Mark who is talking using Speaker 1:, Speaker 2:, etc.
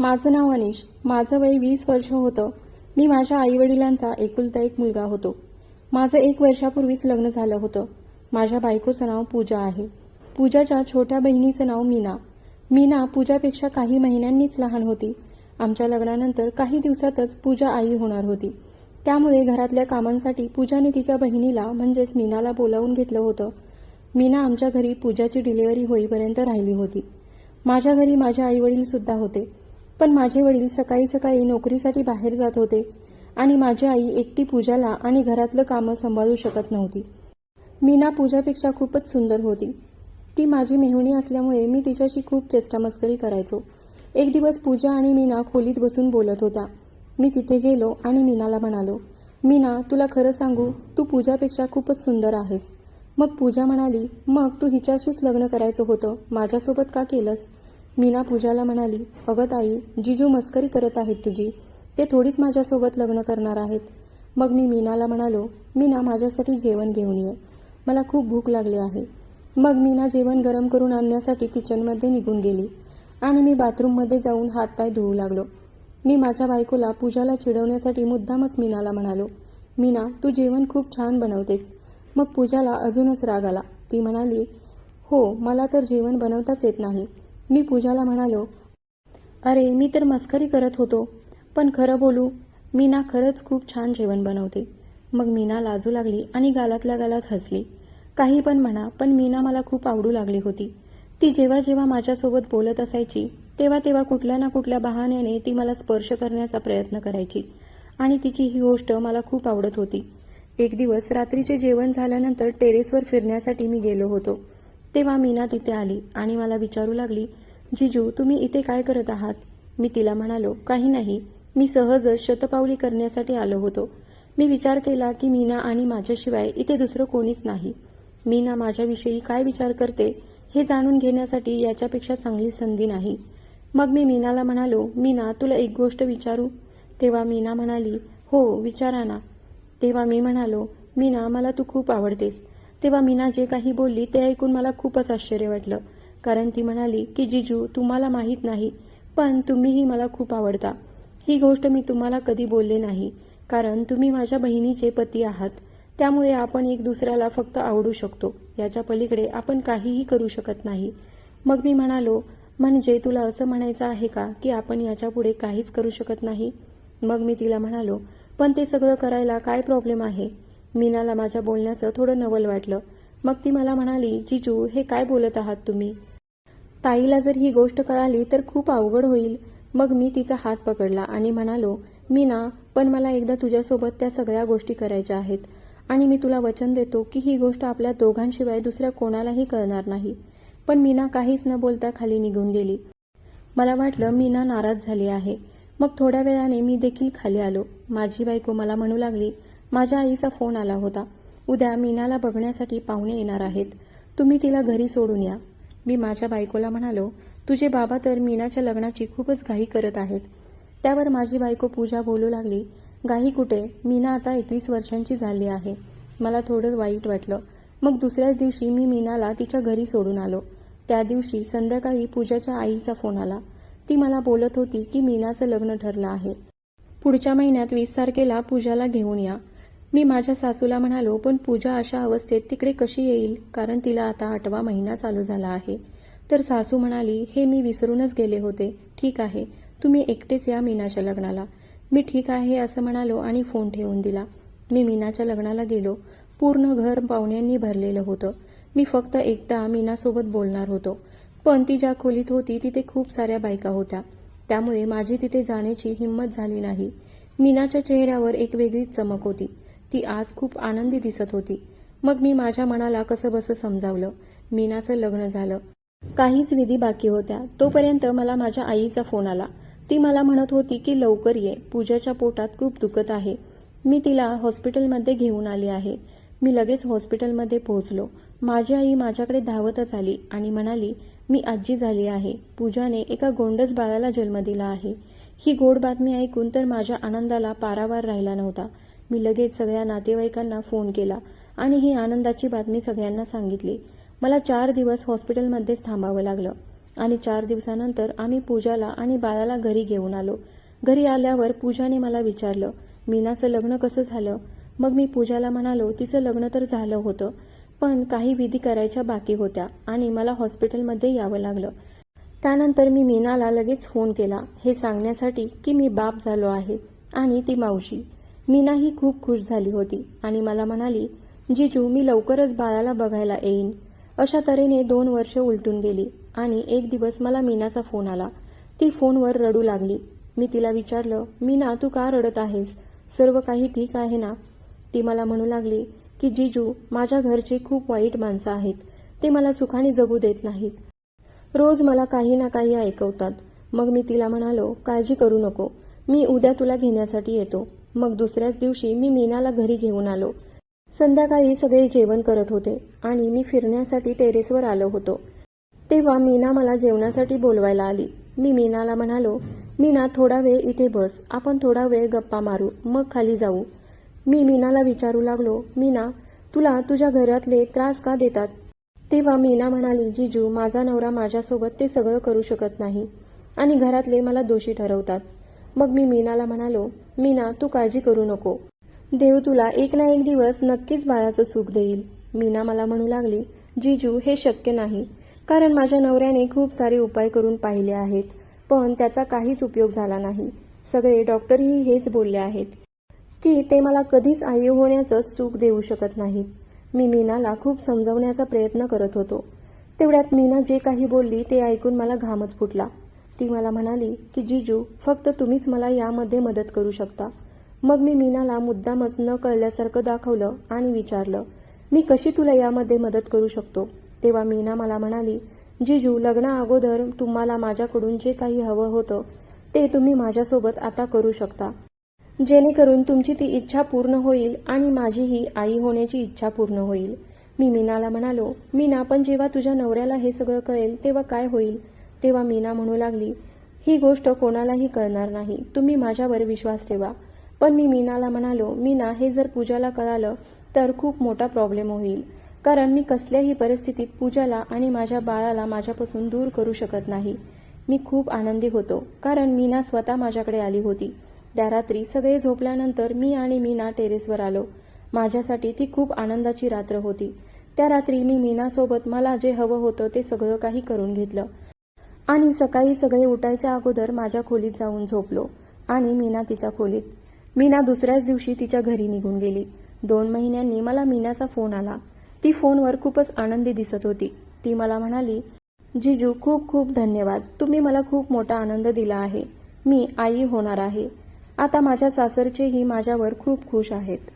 Speaker 1: माझं नाव अनिश. माझं वय वीस वर्ष होतं. मी माझ्या आईवडिलांचा एकुलता एक मुलगा होतो. माझं एक वर्षापूर्वीच लग्न झालं होतं. माझ्या बायकोचं नाव पूजा आहे. पूजाच्या छोट्या बहिणीचं नाव मीना. मीना पूजापेक्षा काही महिन्यांनीच लहान होती. आमच्या लग्नानंतर काही दिवसातच पूजा आई होणार होती. त्यामुळे घरातल्या कामांसाठी पूजाने तिच्या बहिणीला म्हणजेच मीनाला बोलावून घेतलं होतं. मीना आमच्या घरी पूजाची डिलिव्हरी होईपर्यंत राहिली होती. माझ्या घरी माझे आईवडील सुद्धा होते. पण माझे वडील सकाळी सकाळी नोकरीसाठी बाहेर जात होते आणि माझी आई एकटी पूजाला आणि घरातलं कामं सांभाळू शकत नव्हती. मीना पूजापेक्षा खूपच सुंदर होती. ती माझी मेहुणी असल्यामुळे मी तिच्याशी खूप चेष्टामस्करी करायचो. एक दिवस पूजा आणि मीना खोलीत बसून बोलत होत्या मी तिथे गेलो आणि मीनाला म्हणालो मीना तुला खरं सांगू तू पूजापेक्षा खूपच सुंदर आहेस. मग पूजा म्हणाली मग तू हिच्याशीच लग्न करायचं होतं माझ्यासोबत का केलंस? मीना पूजाला म्हणाली अगं ताई जिजू मस्करी करत आहेत तुझी ते थोडीच माझ्यासोबत लग्न करणार आहेत. मग मी मीनाला म्हणालो मीना माझ्यासाठी जेवण घेऊन ये. मला खूप भूक लागली आहे. मग मीना जेवण गरम करून आणण्यासाठी किचनमध्ये निघून गेली आणि मी बाथरूममध्ये जाऊन हातपाय धुवू लागलो. मी माझ्या बायकोला पूजाला चिडवण्यासाठी मुद्दामच मीनाला म्हणालो मीना तू जेवण खूप छान बनवतेस. मग पूजाला अजूनच राग आला. ती म्हणाली हो मला तर जेवण बनवताच येत नाही. मी पूजाला म्हणालो अरे मी तर मस्करी करत होतो. पण खरं बोलू मीना खरंच खूप छान जेवण बनवते. मग मीना लाजू लागली आणि गालातल्या गालात हसली. काही पण म्हणा पण मीना मला खूप आवडू लागली होती. ती जेव्हा जेव्हा माझ्यासोबत बोलत असायची तेव्हा तेव्हा कुठल्या ना कुठल्या बहाण्याने ती मला स्पर्श करण्याचा प्रयत्न करायची. आणि तिची ही गोष्ट मला खूप आवडत होती. एक दिवस रात्रीचे जेवण झाल्यानंतर टेरेसवर फिरण्यासाठी मी गेलो होतो. तेव्हा मीना तिथे आली आणि मला विचारू लागली जिजू तुम्ही इथे काय करत आहात? मी तिला म्हणालो काही नाही. मी सहजच शतपावली करण्यासाठी आलो होतो. मी विचार केला की मीना आणि माझ्याशिवाय इथे दुसरं कोणीच नाही. मीना माझ्याविषयी काय विचार करते हे जाणून घेण्यासाठी याच्यापेक्षा चांगली संधी नाही. मग मी मीनाला म्हणालो मीना तुला एक गोष्ट विचारू? तेव्हा मीना म्हणाली हो विचारा ना. तेव्हा मी म्हणालो मीना मला तू खूप आवडतेस. तेव्हा मीना जे काही बोलली ते ऐकून मला खूपच आश्चर्य वाटलं. कारण ती म्हणाली की जिजू तुम्हाला माहीत नाही पण तुम्हीही मला खूप आवडता. ही गोष्ट मी तुम्हाला कधी बोलले नाही. कारण तुम्ही माझ्या बहिणीचे पती आहात. त्यामुळे आपण एक दुसऱ्याला फक्त आवडू शकतो. याच्या पलीकडे आपण काहीही करू शकत नाही. मग मी म्हणालो म्हणजे तुला असं म्हणायचं आहे का की आपण याच्यापुढे काहीच करू शकत नाही? मग मी तिला म्हणालो पण ते सगळं करायला काय प्रॉब्लेम आहे? मीनाला माझ्या बोलण्याचं थोडं नवल वाटलं. मग ती मला म्हणाली जिजू हे काय बोलत आहात तुम्ही? ताईला जर ही गोष्ट कळाली तर खूप अवघड होईल. मग मी तिचा हात पकडला आणि म्हणालो मीना पण मला एकदा तुझ्यासोबत त्या सगळ्या गोष्टी करायच्या आहेत आणि मी तुला वचन देतो की ही गोष्ट आपल्या दोघांशिवाय दुसऱ्या कोणालाही कळणार नाही. पण मीना काहीच न बोलता खाली निघून गेली. मला वाटलं मीना नाराज झाली आहे. मग थोड्या वेळाने मी देखील खाली आलो. माझी बायको मला म्हणू लागली माझ्या आईचा फोन आला होता. उद्या मीनाला बघण्यासाठी पाहुणे येणार आहेत. तुम्ही तिला घरी सोडून या. मी माझ्या बायकोला म्हणालो तुझे बाबा तर मीनाच्या लग्नाची खूपच घाई करत आहेत. त्यावर माझी बायको पूजा बोलू लागली घाई कुठे? मीना आता एकवीस वर्षांची झाली आहे. मला थोडं वाईट वाटलं. मग दुसऱ्याच दिवशी मी मीनाला तिच्या घरी सोडून आलो. त्या दिवशी संध्याकाळी पूजाच्या आईचा फोन आला. ती मला बोलत होती की मीनाचं लग्न ठरलं आहे. पुढच्या महिन्यात वीस तारखेला पूजाला घेऊन या. मी माझ्या सासूला म्हणालो पण पूजा अशा अवस्थेत तिकडे कशी येईल? कारण तिला आता आठवा महिना चालू झाला आहे. तर सासू म्हणाली हे मी विसरूनच गेले होते. ठीक आहे तुम्ही एकटेच या मीनाच्या लग्नाला. मी ठीक आहे असं म्हणालो आणि फोन ठेवून दिला. मी मीनाच्या लग्नाला गेलो. पूर्ण घर पाहुण्यांनी भरलेलं होतं. मी फक्त एकदा मीनासोबत बोलणार होतो. पण ती ज्या खोलीत होती तिथे खूप साऱ्या बायका होत्या. त्यामुळे माझी तिथे जाण्याची हिंमत झाली नाही. मीनाच्या चेहऱ्यावर एक वेगळीच चमक होती. ती आज खूप आनंदी दिसत होती. मग मी माझ्या मनाला कसं बसं समजावलं. मीनाचं लग्न झालं. काहीच विधी बाकी होत्या. तोपर्यंत मला माझ्या आईचा फोन आला. ती मला म्हणत होती की लवकर ये. पूजाच्या पोटात खूप दुखत आहे. मी तिला हॉस्पिटलमध्ये घेऊन आली आहे. मी लगेच हॉस्पिटलमध्ये पोहोचलो. माझी आई माझ्याकडे धावतच आली आणि म्हणाली मी आजी झाली आहे. पूजाने एका गोंडस बाळाला जन्म दिला आहे. ही गोड बातमी ऐकून तर माझ्या आनंदाला पारावार राहिला नव्हता. मी लगेच सगळ्या नातेवाईकांना फोन केला आणि ही आनंदाची बातमी सगळ्यांना सांगितली. मला चार दिवस हॉस्पिटलमध्येच थांबावं लागलं आणि चार दिवसानंतर आम्ही पूजाला आणि बाळाला घरी घेऊन आलो. घरी आल्यावर पूजाने मला विचारलं मीनाचं लग्न कसं झालं? मग मी पूजाला म्हणालो तिचं लग्न तर झालं होतं पण काही विधी करायच्या बाकी होत्या आणि मला हॉस्पिटलमध्ये यावं लागलं. त्यानंतर मी मीनाला लगेच फोन केला हे सांगण्यासाठी की मी बाप झालो आहे आणि ती मावशी. मीनाही खूप खुश झाली होती. आणि मला म्हणाली जिजू मी लवकरच बाळाला बघायला येईन. अशा तऱ्हेने दोन वर्ष उलटून गेली. आणि एक दिवस मला मीनाचा फोन आला. ती फोनवर रडू लागली. मी तिला विचारलं मीना तू का रडत आहेस? सर्व काही ठीक आहे ना? ती मला म्हणू लागली की जिजू माझ्या घरचे खूप वाईट माणसं आहेत. ते मला सुखाने जगू देत नाहीत. रोज मला काही ना काही ऐकवतात. मग मी तिला म्हणालो काळजी करू नको. मी उद्या तुला घेण्यासाठी येतो. मग दुसऱ्याच दिवशी मी मीनाला घरी घेऊन आलो. संध्याकाळी सगळे जेवण करत होते आणि मी फिरण्यासाठी टेरेसवर आलो होतो. तेव्हा मीना मला जेवणासाठी बोलवायला आली. मी मीनाला म्हणालो मीना थोडा वेळ इथे बस. आपण थोडा वेळ गप्पा मारू. मग खाली जाऊ. मी मीनाला विचारू लागलो मीना तुला तुझ्या घरातले त्रास का देतात? तेव्हा मीना म्हणाली जिजू माझा नवरा माझ्यासोबत ते सगळं करू शकत नाही आणि घरातले मला दोषी ठरवतात. मग मी मीनाला म्हणालो मीना तू काळजी करू नको. देव तुला एक ना एक दिवस नक्कीच बाळाचं सुख देईल. मीना मला म्हणू लागली जिजू हे शक्य नाही. कारण माझ्या नवऱ्याने खूप सारे उपाय करून पाहिले आहेत पण त्याचा काहीच उपयोग झाला नाही. सगळे डॉक्टरही हेच बोलले आहेत की ते मला कधीच आई होण्याचं सुख देऊ शकत नाहीत. मी मीनाला खूप समजवण्याचा प्रयत्न करत होतो. तेवढ्यात मीना जे काही बोलली ते ऐकून मला घामच फुटला. ती मला म्हणाली की जिजू फक्त तुम्हीच मला यामध्ये मदत करू शकता. मग मी मीनाला मुद्दामच न कळल्यासारखं दाखवलं आणि विचारलं मी कशी तुला यामध्ये मदत करू शकतो? तेव्हा मीना मला म्हणाली जिजू लग्ना अगोदर तुम्हाला माझ्याकडून जे काही हवं होतं ते तुम्ही माझ्यासोबत आता करू शकता. जेणेकरून तुमची ती इच्छा पूर्ण होईल आणि माझीही आई होण्याची इच्छा पूर्ण होईल. मी मीनाला म्हणालो मीना पण जेव्हा तुझ्या नवऱ्याला हे सगळं कळेल तेव्हा काय होईल? तेव्हा मीना म्हणू लागली ही गोष्ट कोणालाही कळणार नाही. तुम्ही माझ्यावर विश्वास ठेवा. पण मी मीनाला म्हणालो मीना हे जर पूजाला कळालं तर खूप मोठा प्रॉब्लेम होईल. कारण मी कसल्याही परिस्थितीत पूजाला आणि माझ्या बाळाला माझ्यापासून दूर करू शकत नाही. मी खूप आनंदी होतो कारण मीना स्वतः माझ्याकडे आली होती. त्या रात्री सगळे झोपल्यानंतर मी आणि मीना टेरेसवर आलो. माझ्यासाठी ती खूप आनंदाची रात्र होती. त्या रात्री मी मीनासोबत मला जे हवं होतं ते सगळं काही करून घेतलं. आणि सकाळी सगळे उठायच्या अगोदर माझ्या खोलीत जाऊन झोपलो आणि मीना तिच्या खोलीत मीना दुसऱ्याच दिवशी तिच्या घरी निघून गेली. दोन महिन्यांनी मला मीनाचा फोन आला. ती फोनवर खूपच आनंदी दिसत होती. ती मला म्हणाली जिजू खूप खूप धन्यवाद. तुम्ही मला खूप मोठा आनंद दिला आहे. मी आई होणार आहे. आता माझ्या सासरचेही माझ्यावर खूप खुश आहेत.